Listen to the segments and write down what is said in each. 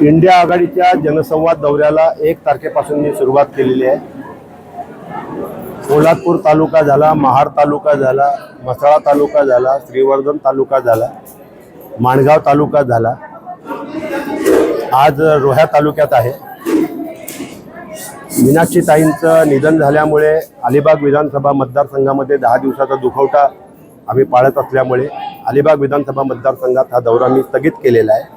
India आघाडीच्या जनसंवाद दौऱ्याला एक तारखेपासून मी सुरुवात केलेली आहे. कोल्हापूर तालुका झाला महाड तालुका झाला मसाळा तालुका झाला श्रीवर्धन तालुका झाला माणगाव तालुका झाला. आज रोह्या तालुक्यात आहे. मीनाक्षी ताईंचं निधन झाल्यामुळे अलिबाग विधानसभा मतदारसंघामध्ये दहा दिवसाचा दुखवटा आम्ही पाळत असल्यामुळे अलिबाग विधानसभा मतदारसंघात हा दौरा मी स्थगित केलेला आहे.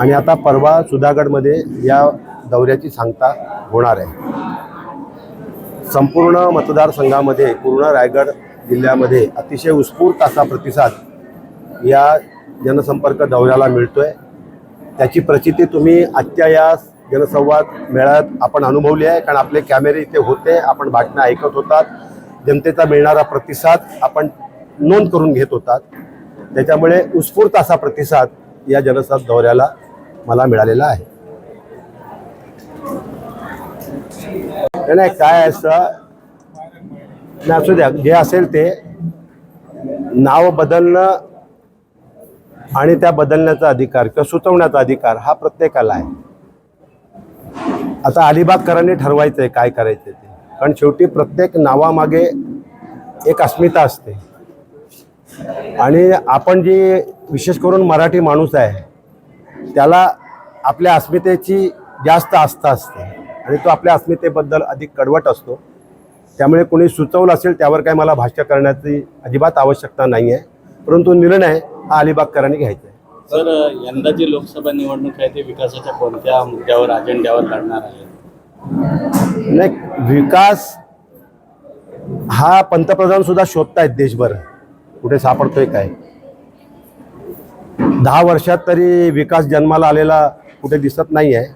आणि आता परवा सुधागडमध्ये या दौऱ्याची सांगता होणार आहे. संपूर्ण मतदारसंघामध्ये पूर्ण रायगड जिल्ह्यामध्ये अतिशय उत्स्फूर्त असा प्रतिसाद या जनसंपर्क दौऱ्याला मिळतो आहे त्याची प्रचिती तुम्ही आजच्या या जनसंवाद मेळ्यात आपण अनुभवली आहे कारण आपले कॅमेरे इथे होते आपण बातम्या ऐकत होतात. जनतेचा मिळणारा प्रतिसाद आपण नोंद करून घेत होतात. त्याच्यामुळे उत्स्फूर्त असा प्रतिसाद या जनसंवाद दौऱ्याला मला मिळालेला आहे. नाही, काय असं नाही असू द्या जे असेल ते नाव बदलणं आणि त्या बदलण्याचा अधिकार किंवा सुचवण्याचा अधिकार हा प्रत्येकाला आहे. आता अलिबागकरांनी ठरवायचं आहे काय करायचं ते. कारण शेवटी प्रत्येक नावामागे एक अस्मिता असते. आणि आपण जी विशेष करून मराठी माणूस आहे त्याला आपल्या अस्मितेची जास्त आस्था असते आणि तो आपल्या अस्मितेबद्दल अधिक कडवट असतो. त्यामुळे कोणी सुचवलं असेल त्यावर काही मला भाष्य करण्याची अजिबात आवश्यकता नाही आहे परंतु निर्णय हा अलिबागकरांनी घ्यायचा आहे. सर यंदाची लोकसभा निवडणूक आहे ती विकासाच्या कोणत्या मुद्द्यावर अजेंड्यावर लढणार आहे? नाही विकास हा पंतप्रधान सुद्धा शोधतायत देशभर. कुठे सापडतोय काय? दहा वर्षात तरी विकास जन्माला आलेला कुठे दिसत नाही आहे.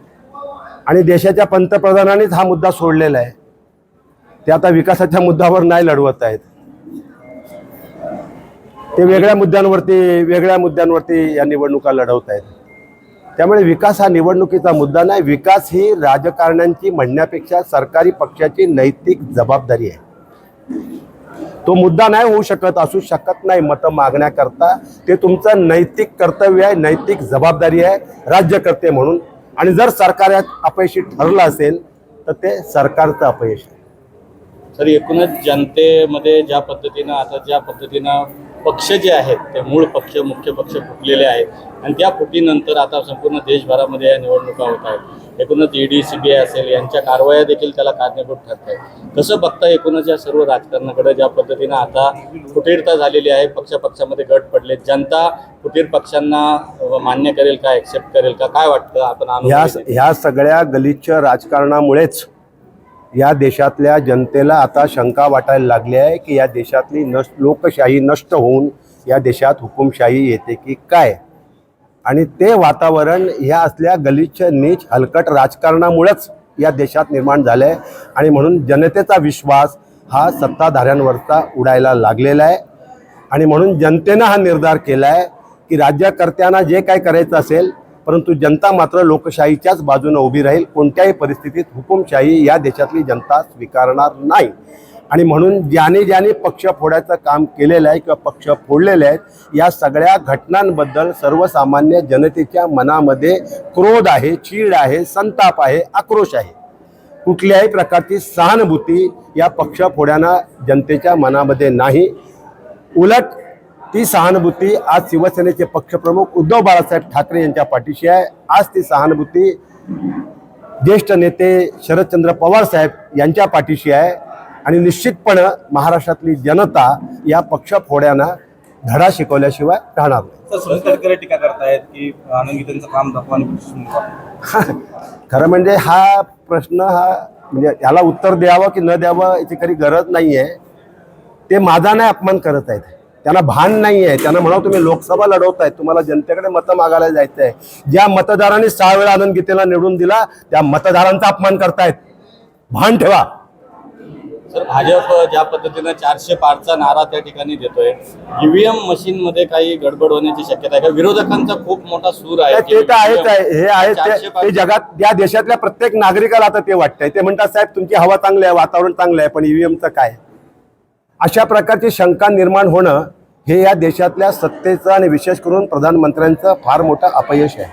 आणि देशाच्या पंतप्रधानांनीच हा मुद्दा सोडलेला आहे. ते आता विकासाच्या मुद्द्यावर नाही लढवत आहेत. ते वेगळ्या मुद्द्यांवरती वेगळ्या मुद्द्यांवरती या निवडणुका लढवत आहेत. त्यामुळे विकास हा निवडणुकीचा मुद्दा नाही. विकास ही राजकारण्यांची म्हणण्यापेक्षा सरकारी पक्षाची नैतिक जबाबदारी आहे. तो मुद्दा नाही होऊ शकत असू शकत नाही. मतं मागण्याकरता ते तुमचं नैतिक कर्तव्य आहे नैतिक जबाबदारी आहे राज्यकर्ते म्हणून. आणि जर सरकार यात अपयशी ठरलं असेल तर ते सरकारचं अपयश आहे. सर एकूणच जनतेमध्ये ज्या पद्धतीनं आता ज्या पद्धतीनं पक्ष जे आहेत ते मूळ पक्ष मुख्य पक्ष फुटलेले आहेत. आणि त्या फुटीनंतर आता संपूर्ण देशभरामध्ये या निवडणुका होत आहेत. एकूणच ईडी सीबीआय असेल यांच्या कारवाया देखील त्याला कारणीभूत ठरत आहेत. कसं बघता एकूणच या सर्व राजकारणाकडे ज्या पद्धतीनं आता फुटीरता झालेली आहे पक्ष पक्षामध्ये गट पडले जनता फुटीर पक्षांना मान्य करेल का एक्सेप्ट करेल का? काय वाटतं आपण ह्या ह्या सगळ्या गलिच्छ राजकारणामुळेच या देशातल्या जनतेला आता शंका वाटायला लागली आहे की या देशातली नष्ट लोकशाही नष्ट होऊन या देशात हुकुमशाही येते की काय? आणि ते वातावरण ह्या असल्या गलिच्छ नीच हलकट राजकारणामुळेच या देशात निर्माण झालं आहे आणि म्हणून जनतेचा विश्वास हा सत्ताधाऱ्यांवरचा उडायला लागलेला आहे. आणि म्हणून जनतेनं हा निर्धार केला आहे की राज्यकर्त्यांना जे काय करायचं असेल परंतु जनता मात्र लोकशाहीच्याच बाजूने उभी राहील. कोणत्याही परिस्थितीत हुकुमशाही या देशातली जनता स्वीकारणार नाही. आणि म्हणून ज्याने ज्याने पक्ष फोडायचं काम केलेलं आहे किंवा पक्ष फोडलेले आहेत या सगळ्या घटनांबद्दल सर्वसामान्य जनतेच्या मनामध्ये क्रोध आहे चीड आहे संताप आहे आक्रोश आहे. कुठल्याही प्रकारची सहानुभूती या पक्ष फोड्यांना जनतेच्या मनामध्ये नाही. उलट ती सहानुभूती आज शिवसेनेचे पक्षप्रमुख उद्धव बाळासाहेब ठाकरे यांच्या पाठीशी आहे. आज ती सहानुभूती ज्येष्ठ नेते शरदचंद्र पवार साहेब यांच्या पाठीशी आहे. आणि निश्चितपणे महाराष्ट्रातली जनता या पक्ष फोड्यांना धडा शिकवल्याशिवाय राहणार नाही. टीका करतायत की काम खरं म्हणजे हा प्रश्न हा म्हणजे याला उत्तर द्यावं की न द्यावं याची खरी गरज नाही आहे ते माझा नाही अपमान करत आहेत. त्यांना भान नाही आहे त्यांना म्हणा तुम्ही लोकसभा लढवताय तुम्हाला जनतेकडे मतं मागायला जायचं आहे ज्या मतदारांनी सहा वेळा आनंद गीतेला निवडून दिला त्या मतदारांचा अपमान करतायत. भान ठेवा. सर भाजप ज्या पद्धतीनं चारशे पाचचा नारा त्या ठिकाणी देतोय ईव्हीएम मशीन मध्ये काही गडबड होण्याची शक्यता आहे का? विरोधकांचा खूप मोठा सूर आहे. ते तर आहेच आहे. हे आहे ते. जगात या देशातल्या प्रत्येक नागरिकाला आता ते वाटतंय. ते म्हणतात साहेब तुमची हवा चांगली आहे वातावरण चांगलं आहे पण ईव्हीएमचं काय? अशा प्रकारची शंका निर्माण होणं हे या देशातल्या सत्तेचं आणि विशेष करून प्रधानमंत्र्यांचं फार मोठं अपयश आहे.